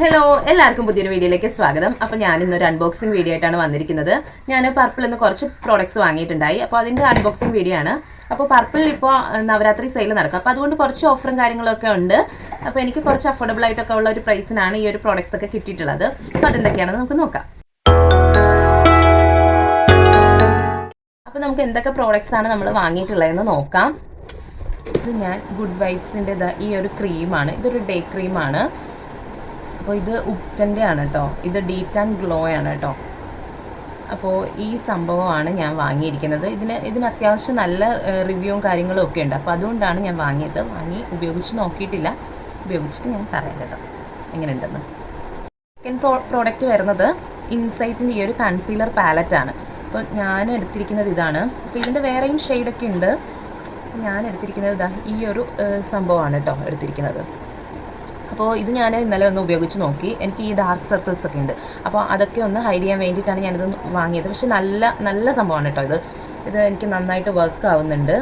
Hello എല്ലാവർക്കും പുതിയൊരു വീഡിയോയിലേക്ക് സ്വാഗതം. അപ്പോൾ ഞാൻ ഇന്നൊരു അൺബോക്സിംഗ് വീഡിയോ ആയിട്ടാണ് വന്നിരിക്കുന്നത്. ഞാൻ പർപ്പിൾ നിന്ന് കുറച്ച് പ്രോഡക്റ്റ്സ് വാങ്ങിയിട്ടുണ്ടായി. അപ്പോൾ അതിന്റെ അൺബോക്സിംഗ് വീഡിയോ ആണ്. അപ്പോൾ പർപ്പിൾ ഇപ്പോൾ നവരാത്രി സെയിൽ നടക്കും. അപ്പോൾ അതുകൊണ്ട് കുറച്ച് ഓഫറും കാര്യങ്ങളൊക്കെ ഉണ്ട്. അപ്പോൾ എനിക്ക് കുറച്ച് അഫോർഡബിൾ ആയിട്ടൊക്കെ ഉള്ള ഒരു പ്രൈസിനാണ് ഈ ഒരു പ്രോഡക്ട്സ് ഒക്കെ കിട്ടിയിട്ടുള്ളത്. അപ്പോൾ അതെന്തൊക്കെയാണെന്ന് നമുക്ക് നോക്കാം. അപ്പോൾ നമുക്ക് എന്തൊക്കെ പ്രോഡക്റ്റ്സ് ആണ് നമ്മൾ വാങ്ങിയിട്ടുള്ളതെന്ന് നോക്കാം. ഇത് ഞാൻ ഗുഡ് വൈബ്സിന്റെ ഈ ഒരു ക്രീമാണ് ഇതൊരു ഡേ ക്രീമാണ് അപ്പോൾ ഇത് ഉപ്റ്റന്റെ ആണ് കേട്ടോ. ഇത് ഡീറ്റ് ആൻഡ് ഗ്ലോ ആണ് കേട്ടോ. അപ്പോൾ ഈ സംഭവമാണ് ഞാൻ വാങ്ങിയിരിക്കുന്നത്. ഇതിന് ഇതിന് അത്യാവശ്യം നല്ല റിവ്യൂവും കാര്യങ്ങളും ഒക്കെ ഉണ്ട്. അപ്പോൾ അതുകൊണ്ടാണ് ഞാൻ വാങ്ങിയത്. വാങ്ങി ഉപയോഗിച്ച് നോക്കിയിട്ടില്ല. ഉപയോഗിച്ചിട്ട് ഞാൻ പറയാം കേട്ടോ. എങ്ങനെയുണ്ടെന്ന്. സെക്കൻഡ് പ്രോ പ്രോഡക്റ്റ് വരുന്നത് ഇൻസൈറ്റിന്റെ ഈ ഒരു കൺസീലർ പാലറ്റ് ആണ്. അപ്പോൾ ഞാൻ എടുത്തിരിക്കുന്നത് ഇതാണ്. അപ്പോൾ ഇതിന്റെ വേറെയും ഷെയ്ഡൊക്കെ ഉണ്ട്. ഞാൻ എടുത്തിരിക്കുന്നത് ഇതാ ഈ ഒരു സംഭവമാണ് കേട്ടോ എടുത്തിരിക്കുന്നത്. അപ്പോൾ ഇത് ഞാൻ ഇന്നലെ ഒന്ന് ഉപയോഗിച്ച് നോക്കി. എനിക്ക് ഈ ഡാർക്ക് സർക്കിൾസ് ഒക്കെ ഉണ്ട്. അപ്പോൾ അതൊക്കെ ഒന്ന് ഹൈഡ് ചെയ്യാൻ വേണ്ടിയിട്ടാണ് ഞാനിത് വാങ്ങിയത്. പക്ഷെ നല്ല നല്ല സംഭവമാണ് കേട്ടോ ഇത്. ഇത് എനിക്ക് നന്നായിട്ട് വർക്ക് ആവുന്നുണ്ട്.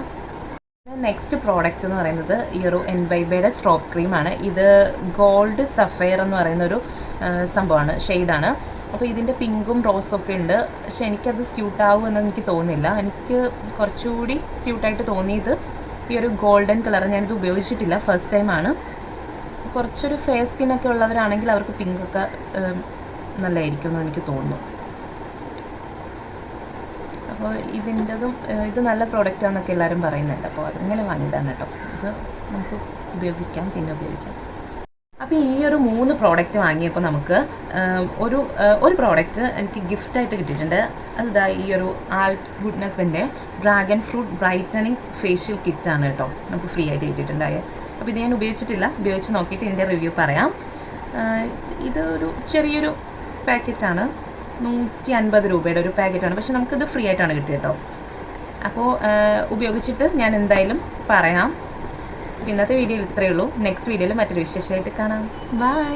നെക്സ്റ്റ് പ്രോഡക്റ്റ് എന്ന് പറയുന്നത് ഈ ഒരു എൻ എൻവൈബയുടെ സ്ട്രോപ്പ് ക്രീമാണ് ഇത് ഗോൾഡ് സഫയർ എന്ന് പറയുന്ന ഒരു സംഭവമാണ്. ഷെയ്ഡാണ് അപ്പോൾ ഇതിന്റെ പിങ്കും റോസും ഒക്കെ ഉണ്ട്. പക്ഷെ എനിക്കത് സ്യൂട്ട് ആവുമെന്ന് എനിക്ക് തോന്നുന്നില്ല. എനിക്ക് കുറച്ചുകൂടി സ്യൂട്ടായിട്ട് തോന്നിയത് ഈ ഒരു ഗോൾഡൻ കളർ ഞാനിത് ഉപയോഗിച്ചിട്ടില്ല. ഫസ്റ്റ് ടൈമാണ് കുറച്ചൊരു ഫെയർ സ്കിന്നൊക്കെ ഉള്ളവരാണെങ്കിൽ അവർക്ക് പിങ്കൊക്കെ നല്ലതായിരിക്കും എന്ന് എനിക്ക് തോന്നുന്നു. അപ്പോൾ ഇതിന്റെതും ഇത് നല്ല പ്രോഡക്റ്റ് പ്രോഡക്റ്റാണെന്നൊക്കെ എല്ലാവരും പറയുന്നുണ്ട്. അപ്പോൾ അതിങ്ങനെ വാങ്ങിയതാണ് കേട്ടോ. ഇത് നമുക്ക് ഉപയോഗിക്കാം പിന്നെ ഉപയോഗിക്കാം. അപ്പോൾ ഈ ഒരു മൂന്ന് പ്രോഡക്റ്റ് വാങ്ങിയപ്പോൾ നമുക്ക് ഒരു ഒരു പ്രോഡക്റ്റ് എനിക്ക് ഗിഫ്റ്റായിട്ട് കിട്ടിയിട്ടുണ്ട്. അതിതാ ഈ ഒരു ആൽപ്സ് ഗുഡ്നെസ്സിന്റെ ഡ്രാഗൺ ഫ്രൂട്ട് ബ്രൈറ്റനിങ് ഫേഷ്യൽ കിറ്റാണ് കേട്ടോ. നമുക്ക് ഫ്രീ ആയിട്ട് കിട്ടിയിട്ടുണ്ടായത് അപ്പോൾ ഇത് ഞാൻ ഉപയോഗിച്ചിട്ടില്ല. ഉപയോഗിച്ച് നോക്കിയിട്ട് ഇതിന്റെ റിവ്യൂ പറയാം. ഇതൊരു ചെറിയൊരു പാക്കറ്റാണ് നൂറ്റി അൻപത് രൂപയുടെ ഒരു പാക്കറ്റാണ് പക്ഷെ നമുക്കിത് ഫ്രീ ആയിട്ടാണ് കിട്ടിയത് കേട്ടോ അപ്പോൾ ഉപയോഗിച്ചിട്ട് ഞാൻ എന്തായാലും പറയാം. ഇന്നത്തെ വീഡിയോയിൽ ഇത്രയേ ഉള്ളൂ. നെക്സ്റ്റ് വീഡിയോയിൽ മറ്റൊരു വിശേഷമായിട്ട് കാണാം. ബൈ